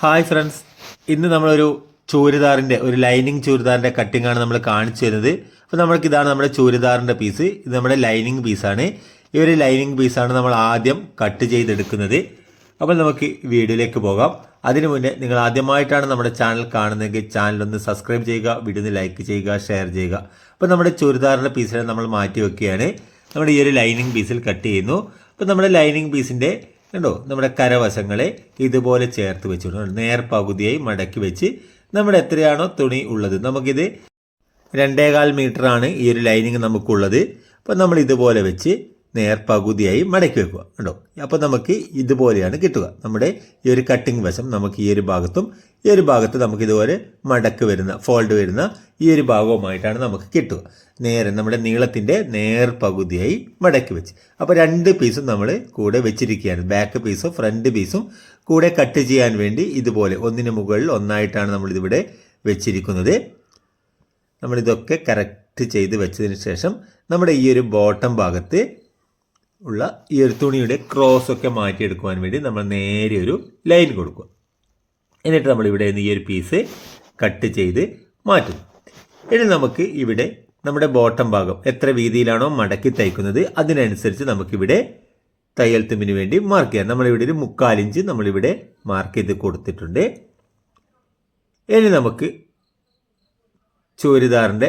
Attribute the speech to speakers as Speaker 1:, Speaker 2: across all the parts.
Speaker 1: Hi friends ഇന്ന് നമ്മളൊരു ചൂരിദാറിന്റെ ഒരു ലൈനിങ് ചൂരിദാറിന്റെ കട്ടിംഗ് ആണ് നമ്മൾ കാണിച്ചു തരുന്നത്. അപ്പോൾ നമ്മൾക്ക് ഇതാണ് നമ്മുടെ ചൂരിദാറിന്റെ പീസ് ഇത് നമ്മുടെ ലൈനിങ് പീസാണ് ഈ ഒരു ലൈനിങ് പീസാണ് നമ്മൾ ആദ്യം കട്ട് ചെയ്തെടുക്കുന്നത്. അപ്പോൾ നമുക്ക് വീഡിയോയിലേക്ക് പോകാം. അതിനു മുന്നേ നിങ്ങൾ ആദ്യമായിട്ടാണ് നമ്മുടെ ചാനൽ കാണുന്നതെങ്കിൽ ചാനൽ ഒന്ന് സബ്സ്ക്രൈബ് ചെയ്യുക വീഡിയോ ലൈക്ക് ചെയ്യുക ഷെയർ ചെയ്യുക. അപ്പോൾ നമ്മുടെ ചുരിദാറിന്റെ പീസിനെ നമ്മൾ മാറ്റി വെക്കുകയാണ്. നമ്മുടെ ഈ ഒരു ലൈനിങ് പീസിൽ കട്ട് ചെയ്യുന്നു. അപ്പോൾ നമ്മുടെ ലൈനിങ് പീസിന്റെ കണ്ടോ? നമ്മുടെ കരവശങ്ങളെ ഇതുപോലെ ചേർത്ത് വെച്ചിട്ടുണ്ട്. നേർ പകുതിയായി മടക്കി വെച്ച് നമ്മുടെ എത്രയാണോ തുണി ഉള്ളത്. നമുക്കിത് രണ്ടേകാൽ ആണ് ഈ ഒരു ലൈനിങ് നമുക്കുള്ളത്. അപ്പോൾ നമ്മൾ ഇതുപോലെ വെച്ച് നേർ പകുതിയായി മടക്കി വെക്കുക. കണ്ടോ? അപ്പോൾ നമുക്ക് ഇതുപോലെയാണ് കിട്ടുക. നമ്മുടെ ഈ ഒരു കട്ടിംഗ് വശം നമുക്ക് ഈ ഒരു ഭാഗത്തും ഈ ഒരു ഭാഗത്ത് നമുക്ക് ഇതുപോലെ മടക്ക് വരുന്ന ഫോൾഡ് വരുന്ന ഈ ഒരു ഭാഗവുമായിട്ടാണ് നമുക്ക് കിട്ടുക. നേരെ നമ്മുടെ നീളത്തിന്റെ നേർ പകുതിയായി മടക്കി വെച്ച്. അപ്പോൾ രണ്ട് പീസും നമ്മൾ കൂടെ വെച്ചിരിക്കുകയാണ്. ബാക്ക് പീസും ഫ്രണ്ട് പീസും കൂടെ കട്ട് ചെയ്യാൻ വേണ്ടി ഇതുപോലെ ഒന്നിന് മുകളിൽ ഒന്നായിട്ടാണ് നമ്മളിതിവിടെ വെച്ചിരിക്കുന്നത്. നമ്മളിതൊക്കെ കറക്റ്റ് ചെയ്ത് വെച്ചതിന് ശേഷം നമ്മുടെ ഈ ഒരു ബോട്ടം ഭാഗത്ത് ഉള്ള ഈ ഒരു തുണിയുടെ ക്രോസ് ഒക്കെ മാറ്റിയെടുക്കുവാൻ വേണ്ടി നമ്മൾ നേരെ ഒരു ലൈൻ കൊടുക്കുക. എന്നിട്ട് നമ്മൾ ഇവിടെ നിന്ന് ഈ ഒരു പീസ് കട്ട് ചെയ്ത് മാറ്റും ഇനി നമുക്ക് ഇവിടെ നമ്മുടെ ബോട്ടം ഭാഗം എത്ര വീതിയിലാണോ മടക്കി തയ്ക്കുന്നത് അതിനനുസരിച്ച് നമുക്കിവിടെ തയ്യൽ തുമ്പിന് വേണ്ടി മാർക്ക് ചെയ്യാം. നമ്മളിവിടെ ഒരു മുക്കാലിഞ്ച് നമ്മളിവിടെ മാർക്ക് ചെയ്ത് കൊടുത്തിട്ടുണ്ട്. ഇനി നമുക്ക് ചൂരിദാറിന്റെ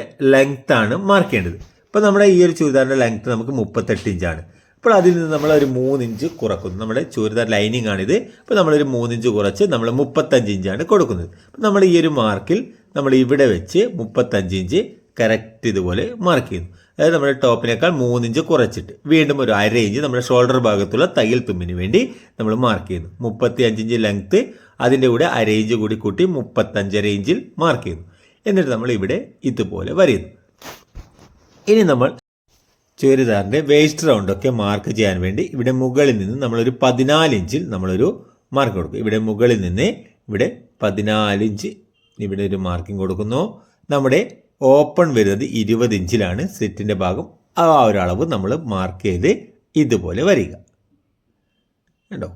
Speaker 1: ആണ് മാർക്ക് ചെയ്യേണ്ടത്. അപ്പോൾ നമ്മുടെ ഈ ഒരു ചൂരിദാറിന്റെ ലെങ്ത് നമുക്ക് മുപ്പത്തെട്ട് ഇഞ്ചാണ് അപ്പോൾ അതിൽ നിന്ന് നമ്മൾ ഒരു മൂന്ന് ഇഞ്ച് കുറക്കുന്നു. നമ്മുടെ ചുരിദാർ ലൈനിങ് ആണിത് അപ്പോൾ നമ്മളൊരു മൂന്ന് ഇഞ്ച് കുറച്ച് നമ്മൾ മുപ്പത്തഞ്ച് ഇഞ്ചാണ് കൊടുക്കുന്നത്. അപ്പോൾ നമ്മൾ ഈ ഒരു മാർക്കിൽ നമ്മൾ ഇവിടെ വെച്ച് മുപ്പത്തഞ്ച് ഇഞ്ച് കറക്റ്റ് ഇതുപോലെ മാർക്ക് ചെയ്യുന്നു. അതായത് നമ്മുടെ ടോപ്പിനേക്കാൾ മൂന്നിഞ്ച് കുറച്ചിട്ട് വീണ്ടും ഒരു അര ഇഞ്ച് നമ്മുടെ ഷോൾഡർ ഭാഗത്തുള്ള തയ്യൽ തുമ്പിന് വേണ്ടി നമ്മൾ മാർക്ക് ചെയ്യുന്നു. മുപ്പത്തി അഞ്ചിഞ്ച് ലെങ്ത് ലെങ്ത്ത് അതിന്റെ കൂടെ അര ഇഞ്ച് കൂടി കൂട്ടി മുപ്പത്തഞ്ചര ഇഞ്ചിൽ മാർക്ക് ചെയ്യുന്നു. എന്നിട്ട് നമ്മൾ ഇവിടെ ഇതുപോലെ വരയുന്നു. ഇനി നമ്മൾ ചുരിദാറിന്റെ വേസ്റ്റ് റൗണ്ടൊക്കെ മാർക്ക് ചെയ്യാൻ വേണ്ടി ഇവിടെ മുകളിൽ നിന്ന് നമ്മളൊരു പതിനാല് ഇഞ്ചിൽ നമ്മളൊരു മാർക്ക് കൊടുക്കും. ഇവിടെ മുകളിൽ നിന്ന് ഇവിടെ പതിനാല് ഇഞ്ച് ഇവിടെ ഒരു മാർക്കിംഗ് കൊടുക്കുന്നു. നമ്മുടെ ഓപ്പൺ വരുന്നത് ഇരുപത് ഇഞ്ചിലാണ്. സെറ്റിന്റെ ഭാഗം ആ അളവ് നമ്മൾ മാർക്ക് ചെയ്ത് ഇതുപോലെ വരിക കണ്ടോ?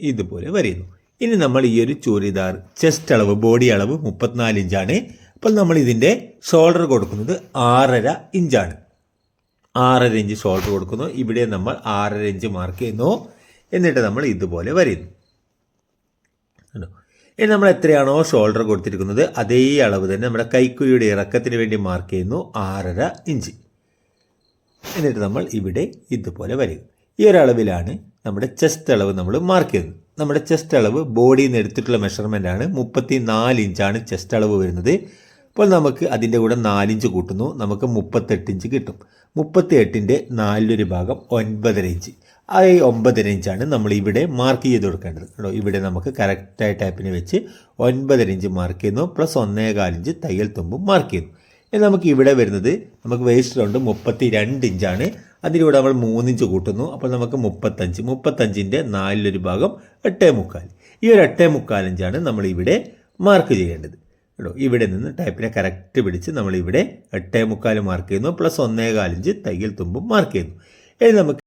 Speaker 1: ഇതുപോലെ വരുന്നു ഇനി നമ്മൾ ഈ ഒരു ചുരിദാർ ചെസ്റ്റ് അളവ് ബോഡി അളവ് മുപ്പത്തിനാല് ഇഞ്ചാണ്. അപ്പോൾ നമ്മൾ ഇതിന്റെ ഷോൾഡർ കൊടുക്കുന്നത് ആറര ഇഞ്ചാണ്. ആറര ഇഞ്ച് ഷോൾഡർ കൊടുക്കുന്നു. ഇവിടെ നമ്മൾ ആറര ഇഞ്ച് മാർക്ക് ചെയ്യുന്നു. എന്നിട്ട് നമ്മൾ ഇതുപോലെ വരുന്നു ഇനി നമ്മൾ എത്രയാണോ ഷോൾഡർ കൊടുത്തിരിക്കുന്നത് അതേ അളവ് തന്നെ നമ്മുടെ കൈക്കുഴിയുടെ ഇറക്കത്തിന് വേണ്ടി മാർക്ക് ചെയ്യുന്നു ആറര ഇഞ്ച്. എന്നിട്ട് നമ്മൾ ഇവിടെ ഇതുപോലെ വരും ഈ ഒരളവിലാണ് നമ്മുടെ ചെസ്റ്റ് അളവ് നമ്മൾ മാർക്ക് ചെയ്യുന്നത്. നമ്മുടെ ചെസ്റ്റ് അളവ് ബോഡിയിൽ നിന്ന് എടുത്തിട്ടുള്ള മെഷർമെന്റ് ആണ് മുപ്പത്തി നാല് ഇഞ്ചാണ് ചെസ്റ്റ് അളവ് വരുന്നത്. അപ്പോൾ നമുക്ക് അതിന്റെ കൂടെ നാലിഞ്ച് കൂട്ടുന്നു. നമുക്ക് മുപ്പത്തെട്ട് ഇഞ്ച് കിട്ടും. മുപ്പത്തി എട്ടിന്റെ നാലിലൊരു ഭാഗം ഒൻപതര ഇഞ്ച്. ഈ ഒമ്പതര ഇഞ്ചാണ് നമ്മൾ ഇവിടെ മാർക്ക് ചെയ്ത് കൊടുക്കേണ്ടത്. കേട്ടോ ഇവിടെ നമുക്ക് കറക്റ്റായ ടൈപ്പിന് വെച്ച് ഒൻപതര ഇഞ്ച് മാർക്ക് ചെയ്യുന്നു പ്ലസ് ഒന്നേകാൽ ഇഞ്ച് തയ്യൽ തുമ്പും മാർക്ക് ചെയ്യുന്നു. ഇനി നമുക്ക് ഇവിടെ വരുന്നത് നമുക്ക് വേസ്റ്റ് റൗണ്ട് മുപ്പത്തി രണ്ട് ഇഞ്ചാണ്. അതിലൂടെ നമ്മൾ മൂന്നിഞ്ച് കൂട്ടുന്നു. അപ്പോൾ നമുക്ക് മുപ്പത്തഞ്ച് മുപ്പത്തഞ്ചിന്റെ നാലിലൊരു ഭാഗം എട്ടേ മുക്കാൽ. ഈ ഒരു എട്ടേ മുക്കാൽ ഇഞ്ചാണ് നമ്മൾ ഇവിടെ മാർക്ക് ചെയ്യേണ്ടത്. കേട്ടോ ഇവിടെ നിന്ന് ടൈപ്പിനെ കറക്റ്റ് പിടിച്ച് നമ്മൾ ഇവിടെ എട്ടേ മുക്കാൽ മാർക്ക് ചെയ്യുന്നു പ്ലസ് ഒന്നേകാൽ ഇഞ്ച് തയ്യൽ തുമ്പും മാർക്ക് ചെയ്യുന്നു. ഇനി നമുക്ക്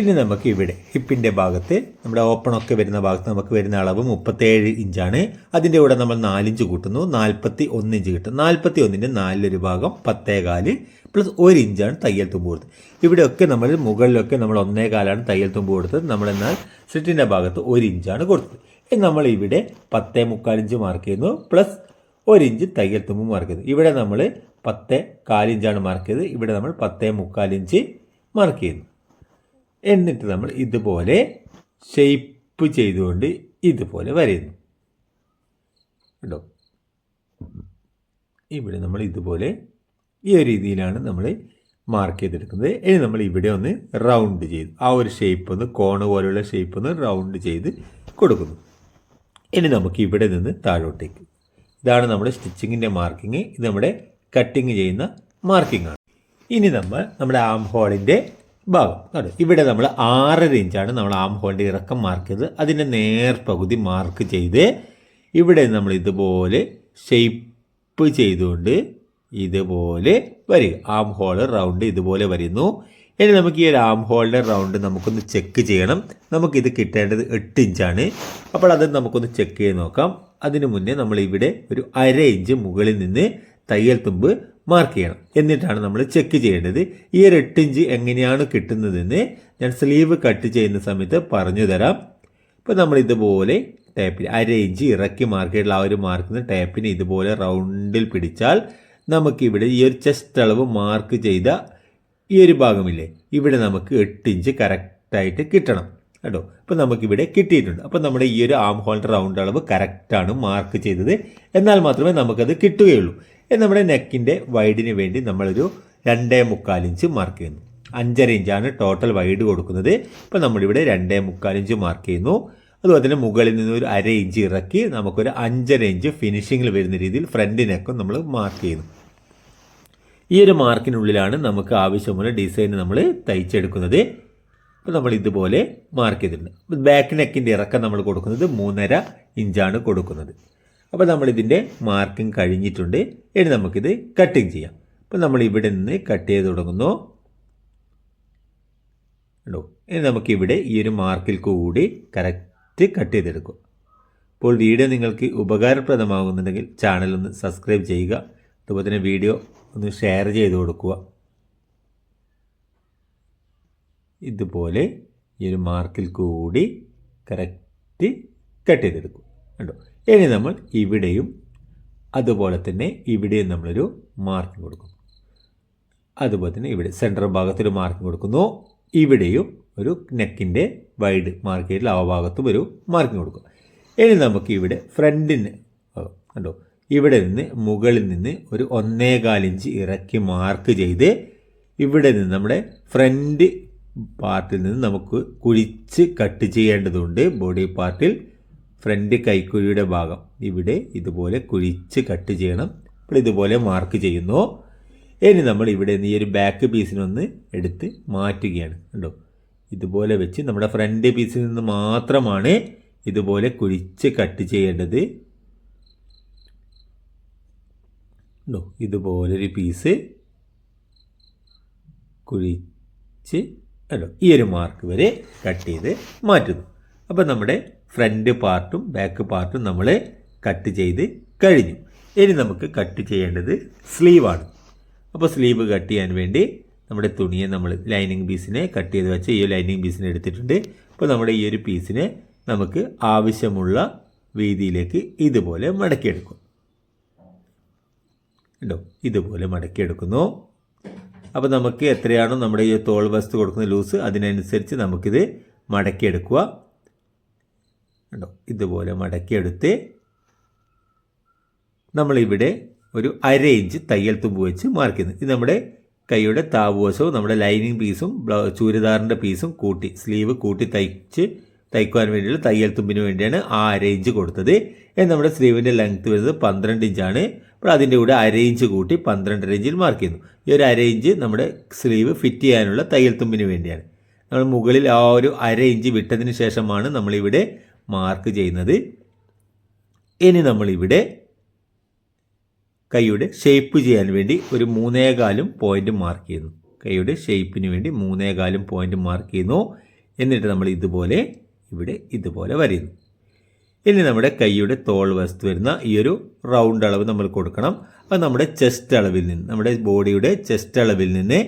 Speaker 1: ഇനി നമുക്ക് ഇവിടെ ഹിപ്പിന്റെ ഭാഗത്ത് നമ്മുടെ ഓപ്പൺ ഒക്കെ വരുന്ന ഭാഗത്ത് നമുക്ക് വരുന്ന അളവ് മുപ്പത്തേഴ് ഇഞ്ചാണ്. അതിന്റെ കൂടെ നമ്മൾ നാലിഞ്ച് കൂട്ടുന്നു. നാൽപ്പത്തി ഒന്ന് ഇഞ്ച് കിട്ടും. നാൽപ്പത്തി ഒന്നിന്റെ നാലിലൊരു ഭാഗം പത്തേകാൽ പ്ലസ് ഒരു ഇഞ്ചാണ് തയ്യൽ തുമ്പ് കൊടുത്തത് ഇവിടെയൊക്കെ നമ്മൾ മുകളിലൊക്കെ നമ്മൾ ഒന്നേകാലാണ് തയ്യൽ തുമ്പ് കൊടുത്തത്. നമ്മളെന്നാൽ സ്ലിറ്റിന്റെ ഭാഗത്ത് ഒരു ഇഞ്ചാണ് കൊടുത്തത്. നമ്മൾ ഇവിടെ പത്തേ മുക്കാൽ ഇഞ്ച് മാർക്ക് ചെയ്യുന്നു. പ്ലസ് ഇഞ്ച് തയ്യൽ തുമ്പ് മാർക്ക് ചെയ്യുന്നു ഇവിടെ നമ്മൾ പത്തേ കാലിഞ്ചാണ് മാർക്ക് ചെയ്തത്. ഇവിടെ നമ്മൾ പത്തേ മുക്കാൽ ഇഞ്ച് മാർക്ക് ചെയ്യുന്നു. എന്നിട്ട് നമ്മൾ ഇതുപോലെ ഷെയ്പ്പ് ചെയ്തുകൊണ്ട് ഇതുപോലെ വരയുന്നു. കേട്ടോ ഇവിടെ നമ്മൾ ഇതുപോലെ ഈ ഒരു രീതിയിലാണ് നമ്മൾ മാർക്ക് ചെയ്തെടുക്കുന്നത്. ഇനി നമ്മൾ ഇവിടെ ഒന്ന് റൗണ്ട് ചെയ്തു ആ ഒരു ഷേപ്പ് ഒന്ന് കോണ് പോലെയുള്ള ഷേപ്പ് ഒന്ന് റൗണ്ട് ചെയ്ത് കൊടുക്കുന്നു. ഇനി നമുക്ക് ഇവിടെ നിന്ന് താഴോട്ടേക്ക്. ഇതാണ് നമ്മുടെ സ്റ്റിച്ചിങ്ങിന്റെ മാർക്കിങ് ഇത് നമ്മുടെ കട്ടിങ് ചെയ്യുന്ന മാർക്കിംഗ് ആണ്. ഇനി നമ്മൾ നമ്മുടെ ആം ഹോളിന്റെ ഭാഗം. കണ്ടോ? ഇവിടെ നമ്മൾ ആറര ഇഞ്ചാണ് നമ്മൾ ആം ഹോളിന്റെ ഇറക്കം മാർക്ക് ചെയ്ത് അതിന്റെ നേർപകുതി മാർക്ക് ചെയ്ത് ഇവിടെ നമ്മൾ ഇതുപോലെ ഷെയ്പ്പ് ചെയ്തുകൊണ്ട് ഇതുപോലെ വരിക. ആം ഹോൾ റൗണ്ട് ഇതുപോലെ വരുന്നു. ഇനി നമുക്ക് ഈ ഒരു ആം ഹോളിന്റെ റൗണ്ട് നമുക്കൊന്ന് ചെക്ക് ചെയ്യണം. നമുക്കിത് കിട്ടേണ്ടത് എട്ട് ഇഞ്ചാണ്. അപ്പോൾ അത് നമുക്കൊന്ന് ചെക്ക് ചെയ്ത് നോക്കാം. അതിനു മുന്നേ നമ്മൾ ഇവിടെ ഒരു അര ഇഞ്ച് മുകളിൽ നിന്ന് തയ്യൽ തുമ്പ് മാർക്ക് ചെയ്യണം. എന്നിട്ടാണ് നമ്മൾ ചെക്ക് ചെയ്യേണ്ടത്. ഈ ഒരു എട്ട് ഇഞ്ച് എങ്ങനെയാണ് കിട്ടുന്നതെന്ന് ഞാൻ സ്ലീവ് കട്ട് ചെയ്യുന്ന സമയത്ത് പറഞ്ഞു തരാം. ഇപ്പോൾ നമ്മൾ ഇതുപോലെ ടേപ്പിൽ അര ഇഞ്ച് ഇറക്കി മാർക്ക് ചെയ്തിട്ടുള്ള ആ ഒരു മാർക്കിന് ടേപ്പിന് ഇതുപോലെ റൗണ്ടിൽ പിടിച്ചാൽ നമുക്കിവിടെ ഈ ഒരു ചെസ്റ്റ് അളവ് മാർക്ക് ചെയ്ത ഈ ഒരു ഭാഗമില്ലേ ഇവിടെ നമുക്ക് എട്ട് ഇഞ്ച് കറക്റ്റായിട്ട് കിട്ടണം. കേട്ടോ? അപ്പോൾ നമുക്കിവിടെ കിട്ടിയിട്ടുണ്ട്. അപ്പോൾ നമ്മുടെ ഈ ഒരു ആം ഹോളിന്റെ റൗണ്ട് അളവ് കറക്റ്റാണ് മാർക്ക് ചെയ്തത്. എന്നാൽ മാത്രമേ നമുക്കത് കിട്ടുകയുള്ളൂ. നമ്മുടെ നെക്കിന്റെ വൈഡിന് വേണ്ടി നമ്മളൊരു രണ്ടേ മുക്കാൽ ഇഞ്ച് മാർക്ക് ചെയ്യുന്നു. അഞ്ചര ഇഞ്ചാണ് ടോട്ടൽ വൈഡ് കൊടുക്കുന്നത്. ഇപ്പോൾ നമ്മളിവിടെ രണ്ടേ മുക്കാൽ ഇഞ്ച് മാർക്ക് ചെയ്യുന്നു. അതുപോലെ തന്നെ മുകളിൽ നിന്ന് ഒരു അര ഇഞ്ച് ഇറക്കി നമുക്കൊരു അഞ്ചര ഇഞ്ച് ഫിനിഷിങ്ങിൽ വരുന്ന രീതിയിൽ ഫ്രണ്ട് നെക്കും നമ്മൾ മാർക്ക് ചെയ്യുന്നു. ഈ ഒരു മാർക്കിനുള്ളിലാണ് നമുക്ക് ആവശ്യമുള്ള ഡിസൈൻ നമ്മൾ തയ്ച്ചെടുക്കുന്നത്. അപ്പോൾ നമ്മൾ ഇതുപോലെ മാർക്ക് ചെയ്തിട്ടുണ്ട്. ബാക്ക് നെക്കിന്റെ ഇറക്കം നമ്മൾ കൊടുക്കുന്നത് മൂന്നര ഇഞ്ചാണ് കൊടുക്കുന്നത്. അപ്പോൾ നമ്മളിതിന്റെ മാർക്കിംഗ് കഴിഞ്ഞിട്ടുണ്ട്. ഇനി നമുക്കിത് കട്ടിങ് ചെയ്യാം. അപ്പോൾ നമ്മൾ ഇവിടെ നിന്ന് കട്ട് ചെയ്ത് തുടങ്ങുന്നു. ഉണ്ടോ ഇനി നമുക്കിവിടെ ഈ ഒരു മാർക്കിൽ കൂടി കറക്റ്റ് കട്ട് ചെയ്തെടുക്കും. അപ്പോൾ വീഡിയോ നിങ്ങൾക്ക് ഉപകാരപ്രദമാകുന്നുണ്ടെങ്കിൽ ചാനൽ ഒന്ന് സബ്സ്ക്രൈബ് ചെയ്യുക. അതുപോലെ തന്നെ വീഡിയോ ഒന്ന് ഷെയർ ചെയ്ത് കൊടുക്കുക. ഇതുപോലെ ഈ ഒരു മാർക്കിൽ കൂടി കറക്റ്റ് കട്ട് ചെയ്തെടുക്കും. കണ്ടോ? ഇനി നമ്മൾ ഇവിടെയും അതുപോലെ തന്നെ ഇവിടെയും നമ്മളൊരു മാർക്കിംഗ് കൊടുക്കും. അതുപോലെ തന്നെ ഇവിടെ സെൻട്രൽ ഭാഗത്തൊരു മാർക്കിംഗ് കൊടുക്കുന്നു. ഇവിടെയും ഒരു നെക്കിന്റെ വൈഡ് മാർക്ക് ചെയ്തിട്ട് ആ ഭാഗത്തും ഒരു മാർക്കിംഗ് കൊടുക്കും. ഇനി നമുക്ക് ഇവിടെ ഫ്രണ്ടിന് കണ്ടോ? ഇവിടെ നിന്ന് മുകളിൽ നിന്ന് ഒരു ഒന്നേകാൽ ഇഞ്ച് ഇറക്കി മാർക്ക് ചെയ്ത് ഇവിടെ നിന്ന് നമ്മുടെ ഫ്രണ്ട് പാർട്ടിൽ നിന്ന് നമുക്ക് കുഴിച്ച് കട്ട് ചെയ്യേണ്ടതുണ്ട്. ബോഡി പാർട്ടിൽ ഫ്രണ്ട് കൈക്കുഴിയുടെ ഭാഗം. ഇവിടെ ഇതുപോലെ കുഴിച്ച് കട്ട് ചെയ്യണം. അപ്പോൾ ഇതുപോലെ മാർക്ക് ചെയ്യുന്നു. ഇനി നമ്മൾ ഇവിടെ നിന്ന് ഈ ഒരു ബാക്ക് പീസിനൊന്ന് എടുത്ത് മാറ്റുകയാണ്. കണ്ടോ? ഇതുപോലെ വെച്ച് നമ്മുടെ ഫ്രണ്ട് പീസിൽ നിന്ന് മാത്രമാണ് ഇതുപോലെ കുഴിച്ച് കട്ട് ചെയ്യേണ്ടത്. ഉണ്ടോ ഇതുപോലൊരു പീസ് കുഴിച്ച് അല്ലോ ഈ ഒരു മാർക്ക് വരെ കട്ട് ചെയ്ത് മാറ്റുന്നു. അപ്പോൾ നമ്മുടെ ഫ്രണ്ട് പാർട്ടും ബാക്ക് പാർട്ടും നമ്മൾ കട്ട് ചെയ്ത് കഴിഞ്ഞു. ഇനി നമുക്ക് കട്ട് ചെയ്യേണ്ടത് സ്ലീവാണ് അപ്പോൾ സ്ലീവ് കട്ട് ചെയ്യാൻ വേണ്ടി നമ്മുടെ തുണിയെ നമ്മൾ ലൈനിങ് പീസിനെ കട്ട് ചെയ്ത് വെച്ച് ഈ ലൈനിങ് പീസിനെ എടുത്തിട്ടുണ്ട്. അപ്പോൾ നമ്മുടെ ഈ ഒരു പീസിനെ നമുക്ക് ആവശ്യമുള്ള വീതിയിലേക്ക് ഇതുപോലെ മടക്കിയെടുക്കും. ഉണ്ടോ ഇതുപോലെ മടക്കിയെടുക്കുന്നു. അപ്പോൾ നമുക്ക് എത്രയാണോ നമ്മുടെ ഈ തോൾ വസ്തു കൊടുക്കുന്ന ലൂസ് അതിനനുസരിച്ച് നമുക്കിത് മടക്കിയെടുക്കുക. ഉണ്ടോ ഇതുപോലെ മടക്കിയെടുത്ത് നമ്മളിവിടെ ഒരു അര ഇഞ്ച് തയ്യൽ തുമ്പ് വെച്ച് മാർക്ക് ചെയ്യുന്നു. ഇത് നമ്മുടെ കൈയുടെ താവുവശവും നമ്മുടെ ലൈനിങ് പീസും ചൂരിദാറിന്റെ പീസും കൂട്ടി സ്ലീവ് കൂട്ടി തയ്ച്ച് തയ്ക്കുവാൻ വേണ്ടിയുള്ള തയ്യൽ തുമ്പിന് വേണ്ടിയാണ് ആ അര ഇഞ്ച് കൊടുത്തത്. നമ്മുടെ സ്ലീവിന്റെ ലെങ്ത് വരുന്നത് പന്ത്രണ്ട് ഇഞ്ചാണ് അപ്പോൾ അതിന്റെ കൂടെ അര ഇഞ്ച് കൂട്ടി പന്ത്രണ്ടര ഇഞ്ചിൽ മാർക്ക് ചെയ്യുന്നു. ഈ ഒരു അര ഇഞ്ച് നമ്മുടെ സ്ലീവ് ഫിറ്റ് ചെയ്യാനുള്ള തയ്യൽ തുമ്പിന് വേണ്ടിയാണ്. നമ്മൾ മുകളിൽ ആ ഒരു അര ഇഞ്ച് വിട്ടതിന് ശേഷമാണ് നമ്മളിവിടെ മാർക്ക് ചെയ്യുന്നത്. ഇനി നമ്മളിവിടെ കൈയുടെ ഷേപ്പ് ചെയ്യാൻ വേണ്ടി ഒരു മൂന്നേകാലും പോയിന്റ് മാർക്ക് ചെയ്യുന്നു. കൈയുടെ ഷേപ്പിന് വേണ്ടി മൂന്നേകാലും പോയിന്റ് മാർക്ക് ചെയ്യുന്നു. എന്നിട്ട് നമ്മൾ ഇതുപോലെ ഇവിടെ ഇതുപോലെ വരയുന്നു. ഇനി നമ്മുടെ കൈയുടെ തോൾ വസ്തു വരുന്ന ഈ ഒരു റൗണ്ട് അളവ് നമ്മൾ കൊടുക്കണം. അത് നമ്മുടെ ചെസ്റ്റ് അളവിൽ നിന്ന് നമ്മുടെ ബോഡിയുടെ ചെസ്റ്റ് അളവിൽ നിന്ന്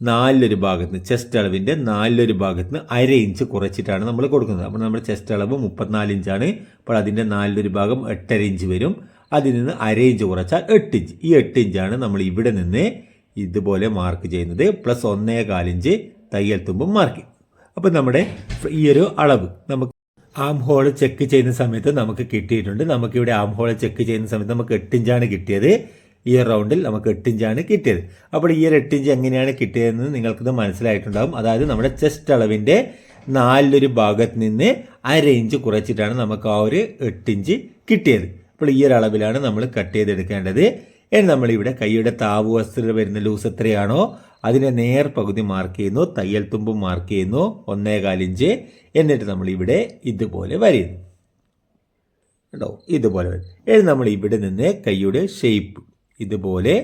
Speaker 1: നാലിലൊരു ഭാഗത്ത് നിന്ന് ചെസ്റ്റ് അളവിന്റെ നാലിലൊരു ഭാഗത്ത് നിന്ന് അര ഇഞ്ച് കുറച്ചിട്ടാണ് നമ്മൾ കൊടുക്കുന്നത്. അപ്പോൾ നമ്മുടെ ചെസ്റ്റ് അളവ് മുപ്പത്തിനാല് ഇഞ്ചാണ്. അപ്പോൾ അതിന്റെ നാലിലൊരു ഭാഗം എട്ടര ഇഞ്ച് വരും. അതിൽ നിന്ന് അര ഇഞ്ച് കുറച്ചാൽ എട്ട് ഇഞ്ച്. ഈ എട്ട് ഇഞ്ചാണ് നമ്മൾ ഇവിടെ നിന്ന് ഇതുപോലെ മാർക്ക് ചെയ്യുന്നത്. പ്ലസ് ഒന്നേ കാലിഞ്ച് തയ്യൽ തുമ്പും മാർക്ക് അപ്പോൾ നമ്മുടെ ഈ ഒരു അളവ് നമുക്ക് ആം ഹോൾ ചെക്ക് ചെയ്യുന്ന സമയത്ത് നമുക്ക് കിട്ടിയിട്ടുണ്ട്. നമുക്കിവിടെ ആം ഹോൾ ചെക്ക് ചെയ്യുന്ന സമയത്ത് നമുക്ക് എട്ടിഞ്ചാണ് കിട്ടിയത്. ഈ റൗണ്ടിൽ നമുക്ക് എട്ടിഞ്ചാണ് കിട്ടിയത്. അപ്പോൾ ഈ ഒരു എട്ടിഞ്ച് എങ്ങനെയാണ് കിട്ടിയതെന്ന് നിങ്ങൾക്കിത് മനസ്സിലായിട്ടുണ്ടാകും അതായത് നമ്മുടെ ചെസ്റ്റ് അളവിന്റെ നാലിലൊരു ഭാഗത്ത് നിന്ന് അര ഇഞ്ച് കുറച്ചിട്ടാണ് നമുക്ക് ആ ഒരു എട്ടിഞ്ച് കിട്ടിയത്. അപ്പോൾ ഈ ഒരു അളവിലാണ് നമ്മൾ കട്ട് ചെയ്തെടുക്കേണ്ടത്. ഇനി നമ്മളിവിടെ കൈയുടെ താവ് വസ്തുത വരുന്ന ലൂസ് എത്രയാണോ അതിനെ നേർ പകുതി മാർക്ക് ചെയ്യുന്നു തയ്യൽ തുമ്പ് മാർക്ക് ചെയ്യുന്നു ഒന്നേകാലിഞ്ച് എന്നിട്ട് നമ്മളിവിടെ ഇതുപോലെ വരയുന്നു. കേട്ടോ ഇതുപോലെ വരും. ഇനി നമ്മൾ ഇവിടെ നിന്ന് കൈയുടെ ഷേപ്പ് ഇതുപോലെ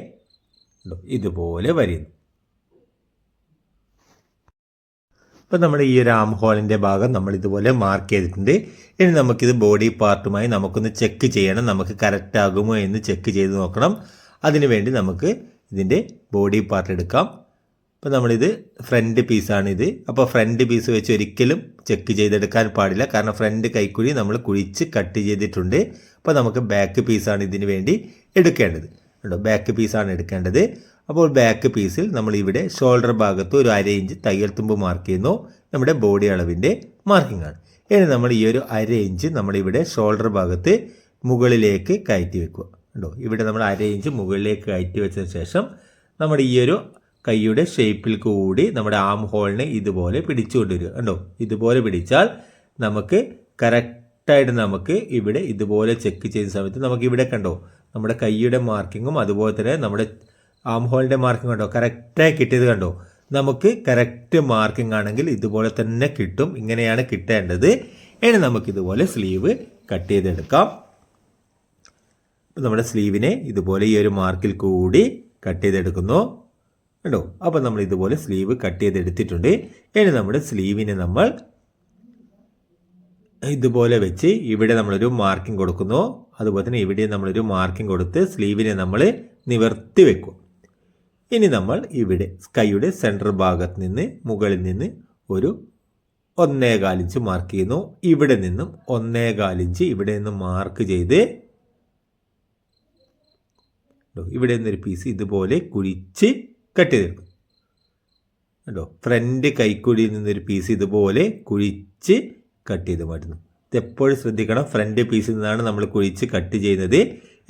Speaker 1: ഇതുപോലെ വരുന്നു. അപ്പോൾ നമ്മൾ ഈ ഒരു ആം ഹോളിന്റെ ഭാഗം നമ്മൾ ഇതുപോലെ മാർക്ക് ചെയ്തിട്ടുണ്ട്. ഇനി നമുക്കിത് ബോഡി പാർട്ടുമായി നമുക്കൊന്ന് ചെക്ക് ചെയ്യണം. നമുക്ക് കറക്റ്റ് ആകുമോ എന്ന് ചെക്ക് ചെയ്ത് നോക്കണം. അതിനുവേണ്ടി നമുക്ക് ഇതിന്റെ ബോഡി പാർട്ട് എടുക്കാം. അപ്പോൾ നമ്മളിത് ഫ്രണ്ട് പീസാണിത് അപ്പോൾ ഫ്രണ്ട് പീസ് വെച്ച് ഒരിക്കലും ചെക്ക് ചെയ്തെടുക്കാൻ പാടില്ല. കാരണം ഫ്രണ്ട് കൈക്കുഴി നമ്മൾ കുഴിച്ച് കട്ട് ചെയ്തിട്ടുണ്ട്. അപ്പോൾ നമുക്ക് ബാക്ക് പീസാണ് ഇതിന് വേണ്ടി എടുക്കേണ്ടത്. കേട്ടോ ബാക്ക് പീസാണ് എടുക്കേണ്ടത്. അപ്പോൾ ബാക്ക് പീസിൽ നമ്മൾ ഇവിടെ ഷോൾഡർ ഭാഗത്ത് ഒരു അര ഇഞ്ച് തയ്യൽ തുമ്പ് മാർക്ക് ചെയ്യുന്നു. നമ്മുടെ ബോഡി അളവിന്റെ മാർക്കിംഗ് ആണ്. ഇനി നമ്മൾ ഈ ഒരു അര ഇഞ്ച് നമ്മളിവിടെ ഷോൾഡർ ഭാഗത്ത് മുകളിലേക്ക് കയറ്റി വെക്കുക. കേട്ടോ ഇവിടെ നമ്മൾ അര ഇഞ്ച് മുകളിലേക്ക് കയറ്റി വെച്ചതിന് ശേഷം നമ്മുടെ ഈ ഒരു കൈയുടെ ഷേപ്പിൽ കൂടി നമ്മുടെ ആം ഹോളിനെ ഇതുപോലെ പിടിച്ചുകൊണ്ടുവരിക കണ്ടോ? ഇതുപോലെ പിടിച്ചാൽ നമുക്ക് കറക്റ്റായിട്ട് നമുക്ക് ഇവിടെ ഇതുപോലെ ചെക്ക് ചെയ്യുന്ന സമയത്ത് നമുക്ക് ഇവിടെ കണ്ടോ? നമ്മുടെ കൈയുടെ മാർക്കിങ്ങും അതുപോലെ തന്നെ നമ്മുടെ ആം ഹോളിന്റെ മാർക്കിംഗ് കണ്ടോ? കറക്റ്റായി കിട്ടിയത് കണ്ടോ? നമുക്ക് കറക്റ്റ് മാർക്കിംഗ് ആണെങ്കിൽ ഇതുപോലെ തന്നെ കിട്ടും. ഇങ്ങനെയാണ് കിട്ടേണ്ടത്. ഇനി നമുക്കിതുപോലെ സ്ലീവ് കട്ട് ചെയ്തെടുക്കാം. നമ്മുടെ സ്ലീവിനെ ഇതുപോലെ ഈ ഒരു മാർക്കിൽ കൂടി കട്ട് ചെയ്തെടുക്കുന്നു. കണ്ടോ? അപ്പോൾ നമ്മൾ ഇതുപോലെ സ്ലീവ് കട്ട് ചെയ്തെടുത്തിട്ടുണ്ട്. ഇനി നമ്മുടെ സ്ലീവിനെ നമ്മൾ ഇതുപോലെ വെച്ച് ഇവിടെ നമ്മളൊരു മാർക്കിംഗ് കൊടുക്കുന്നു. അതുപോലെ തന്നെ ഇവിടെ നമ്മളൊരു മാർക്കിംഗ് കൊടുത്ത് സ്ലീവിനെ നമ്മൾ നിവർത്തി വെക്കും. ഇനി നമ്മൾ ഇവിടെ സ്കൈയുടെ സെന്റർ ഭാഗത്ത് നിന്ന് മുകളിൽ നിന്ന് ഒരു ഒന്നേകാലിഞ്ച് മാർക്ക് ചെയ്യുന്നു. ഇവിടെ നിന്നും ഒന്നേകാലിഞ്ച് ഇവിടെ നിന്ന് മാർക്ക് ചെയ്ത് ഇവിടെ നിന്നൊരു പീസ് ഇതുപോലെ കുഴിച്ച് കട്ട് ചെയ്തെടുക്കും കേട്ടോ ഫ്രണ്ട് കൈക്കുഴിയിൽ നിന്നൊരു പീസ് ഇതുപോലെ കുഴിച്ച് കട്ട് ചെയ്ത് മാറ്റുന്നു. ഇത് എപ്പോഴും ശ്രദ്ധിക്കണം. ഫ്രണ്ട് പീസിൽ നിന്നാണ് നമ്മൾ കുഴിച്ച് കട്ട് ചെയ്യുന്നത്.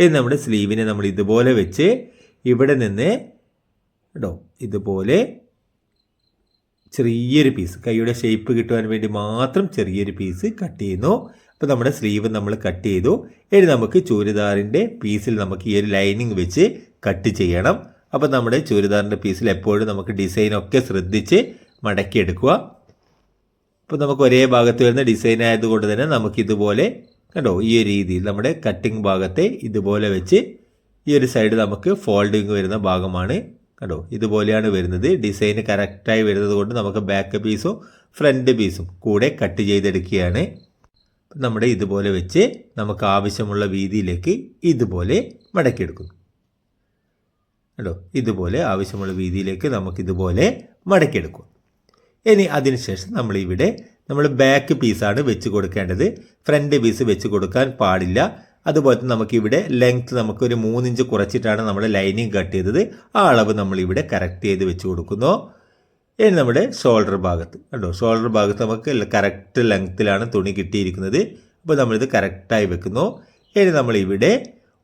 Speaker 1: ഇനി നമ്മുടെ സ്ലീവിനെ നമ്മൾ ഇതുപോലെ വെച്ച് ഇവിടെ നിന്ന് കേട്ടോ ഇതുപോലെ ചെറിയൊരു പീസ് കൈയുടെ ഷേപ്പ് കിട്ടുവാൻ വേണ്ടി മാത്രം ചെറിയൊരു പീസ് കട്ട് ചെയ്യുന്നു. അപ്പോൾ നമ്മുടെ സ്ലീവ് നമ്മൾ കട്ട് ചെയ്തു. ഇനി നമുക്ക് ചൂരിദാറിന്റെ പീസിൽ നമുക്ക് ഈ ഒരു ലൈനിങ് വെച്ച് കട്ട് ചെയ്യണം. അപ്പോൾ നമ്മുടെ ചൂരിദാറിന്റെ പീസിൽ എപ്പോഴും നമുക്ക് ഡിസൈനൊക്കെ ശ്രദ്ധിച്ച് മടക്കിയെടുക്കുക. അപ്പോൾ നമുക്ക് ഒരേ ഭാഗത്ത് വരുന്ന ഡിസൈൻ ആയതുകൊണ്ട് തന്നെ നമുക്കിതുപോലെ കണ്ടോ ഈ ഒരു രീതിയിൽ നമ്മുടെ കട്ടിംഗ് ഭാഗത്തെ ഇതുപോലെ വെച്ച് ഈ ഒരു സൈഡ് നമുക്ക് ഫോൾഡിങ് വരുന്ന ഭാഗമാണ് കണ്ടോ ഇതുപോലെയാണ് വരുന്നത്. ഡിസൈൻ കറക്റ്റായി വരുന്നത് കൊണ്ട് നമുക്ക് ബാക്ക് പീസും ഫ്രണ്ട് പീസും കൂടെ കട്ട് ചെയ്തെടുക്കുകയാണ്. നമ്മുടെ ഇതുപോലെ വെച്ച് നമുക്ക് ആവശ്യമുള്ള വീതിയിലേക്ക് ഇതുപോലെ മടക്കിയെടുക്കുന്നു. കണ്ടോ ഇതുപോലെ ആവശ്യമുള്ള വീതിയിലേക്ക് നമുക്കിതുപോലെ മടക്കിയെടുക്കും ഇനി അതിനുശേഷം നമ്മളിവിടെ നമ്മൾ ബാക്ക് പീസാണ് വെച്ച് കൊടുക്കേണ്ടത്. ഫ്രണ്ട് പീസ് വെച്ച് കൊടുക്കാൻ പാടില്ല. അതുപോലെ തന്നെ നമുക്കിവിടെ ലെങ്ത് നമുക്കൊരു മൂന്നിഞ്ച് കുറച്ചിട്ടാണ് നമ്മൾ ലൈനിങ് കട്ട് ചെയ്തത്. ആ അളവ് നമ്മളിവിടെ കറക്റ്റ് ചെയ്ത് വെച്ച് കൊടുക്കുന്നു. ഇനി നമ്മുടെ ഷോൾഡർ ഭാഗത്ത്. കണ്ടോ? ഷോൾഡർ ഭാഗത്ത് നമുക്ക് കറക്റ്റ് ലെങ്ത്തിലാണ് തുണി കിട്ടിയിരിക്കുന്നത്. അപ്പോൾ നമ്മളിത് കറക്റ്റായി വെക്കുന്നു. ഇനി നമ്മളിവിടെ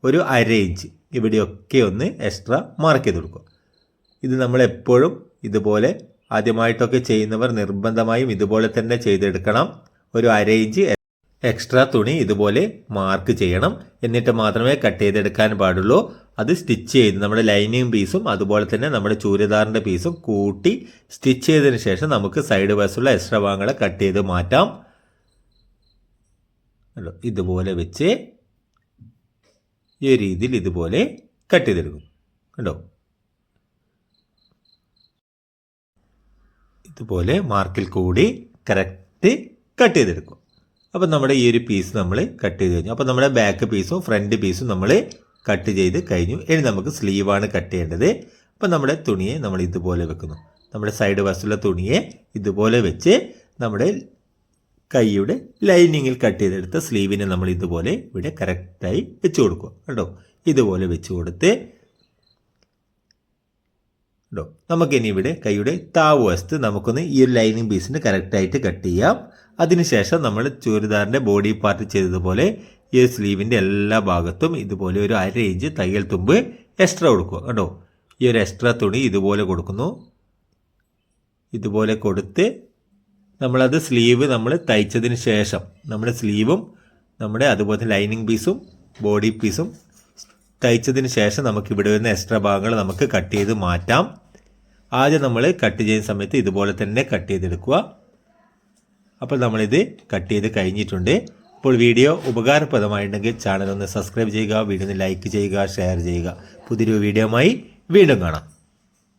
Speaker 1: ഒരു അര ഇഞ്ച് ഇവിടെയൊക്കെ ഒന്ന് എക്സ്ട്രാ മാർക്ക് ചെയ്ത് കൊടുക്കും ഇത് നമ്മളെപ്പോഴും ഇതുപോലെ ആദ്യമായിട്ടൊക്കെ ചെയ്യുന്നവർ നിർബന്ധമായും ഇതുപോലെ തന്നെ ചെയ്തെടുക്കണം. ഒരു അര ഇഞ്ച് എക്സ്ട്രാ തുണി ഇതുപോലെ മാർക്ക് ചെയ്യണം. എന്നിട്ട് മാത്രമേ കട്ട് ചെയ്തെടുക്കാൻ പാടുള്ളൂ. അത് സ്റ്റിച്ച് ചെയ്ത് നമ്മുടെ ലൈനിങ് പീസും അതുപോലെ തന്നെ നമ്മുടെ ചൂരിദാറിന്റെ പീസും കൂട്ടി സ്റ്റിച്ച് ചെയ്തതിന് ശേഷം നമുക്ക് സൈഡ് വശമുള്ള എക്സ്ട്രാ ഭാഗങ്ങളെ കട്ട് ചെയ്ത് മാറ്റാം. ഇതുപോലെ വെച്ച് ഈ രീതിയിൽ ഇതുപോലെ കട്ട് ചെയ്തെടുക്കും. കണ്ടോ? ഇതുപോലെ മാർക്കിൽ കൂടി കറക്റ്റ് കട്ട് ചെയ്തെടുക്കും. അപ്പോൾ നമ്മുടെ ഈ ഒരു പീസ് നമ്മൾ കട്ട് ചെയ്ത് കഴിഞ്ഞു. അപ്പോൾ നമ്മുടെ ബാക്ക് പീസും ഫ്രണ്ട് പീസും നമ്മൾ കട്ട് ചെയ്ത് കഴിഞ്ഞു. ഇനി നമുക്ക് സ്ലീവാണ് കട്ട് ചെയ്യേണ്ടത്. അപ്പോൾ നമ്മുടെ തുണിയെ നമ്മൾ ഇതുപോലെ വെക്കുന്നു. നമ്മുടെ സൈഡ് വശത്തുള്ള തുണിയെ ഇതുപോലെ വെച്ച് നമ്മുടെ കൈയുടെ ലൈനിങ്ങിൽ കട്ട് ചെയ്തെടുത്ത സ്ലീവിനെ നമ്മൾ ഇതുപോലെ ഇവിടെ കറക്റ്റായി വെച്ച് കൊടുക്കുക. കേട്ടോ ഇതുപോലെ വെച്ച് കൊടുത്ത് കേട്ടോ നമുക്കിനി ഇവിടെ കൈയുടെ താവ് വശത്ത് നമുക്കൊന്ന് ഈ ഒരു ലൈനിങ് പീസിന് കറക്റ്റായിട്ട് കട്ട് ചെയ്യാം. അതിനുശേഷം നമ്മൾ ചുരിദാറിന്റെ ബോഡി പാർട്ട് ചെയ്തതുപോലെ ഈ സ്ലീവിന്റെ എല്ലാ ഭാഗത്തും ഇതുപോലെ ഒരു അര ഇഞ്ച് തയ്യൽ തുമ്പ് എക്സ്ട്രാ കൊടുക്കുക. കേട്ടോ ഈ ഒരു എക്സ്ട്രാ തുണി ഇതുപോലെ കൊടുക്കുന്നു. ഇതുപോലെ കൊടുത്ത് നമ്മളത് സ്ലീവ് നമ്മൾ തയ്ച്ചതിന് ശേഷം നമ്മുടെ സ്ലീവും നമ്മുടെ അതുപോലെ ലൈനിങ് പീസും ബോഡി പീസും തയ്ച്ചതിന് ശേഷം നമുക്ക് ഇവിടെ വരുന്ന എക്സ്ട്രാ ഭാഗങ്ങൾ നമുക്ക് കട്ട് ചെയ്ത് മാറ്റാം. ആദ്യം നമ്മൾ കട്ട് ചെയ്യുന്ന സമയത്ത് ഇതുപോലെ തന്നെ കട്ട് ചെയ്തെടുക്കുക. അപ്പോൾ നമ്മളിത് കട്ട് ചെയ്ത് കഴിഞ്ഞിട്ടുണ്ട്. അപ്പോൾ വീഡിയോ ഉപകാരപ്രദമായിട്ടുണ്ടെങ്കിൽ ചാനൽ ഒന്ന് സബ്സ്ക്രൈബ് ചെയ്യുക വീഡിയോ ഒന്ന് ലൈക്ക് ചെയ്യുക ഷെയർ ചെയ്യുക. പുതിയൊരു വീഡിയോയുമായി വീണ്ടും കാണാം.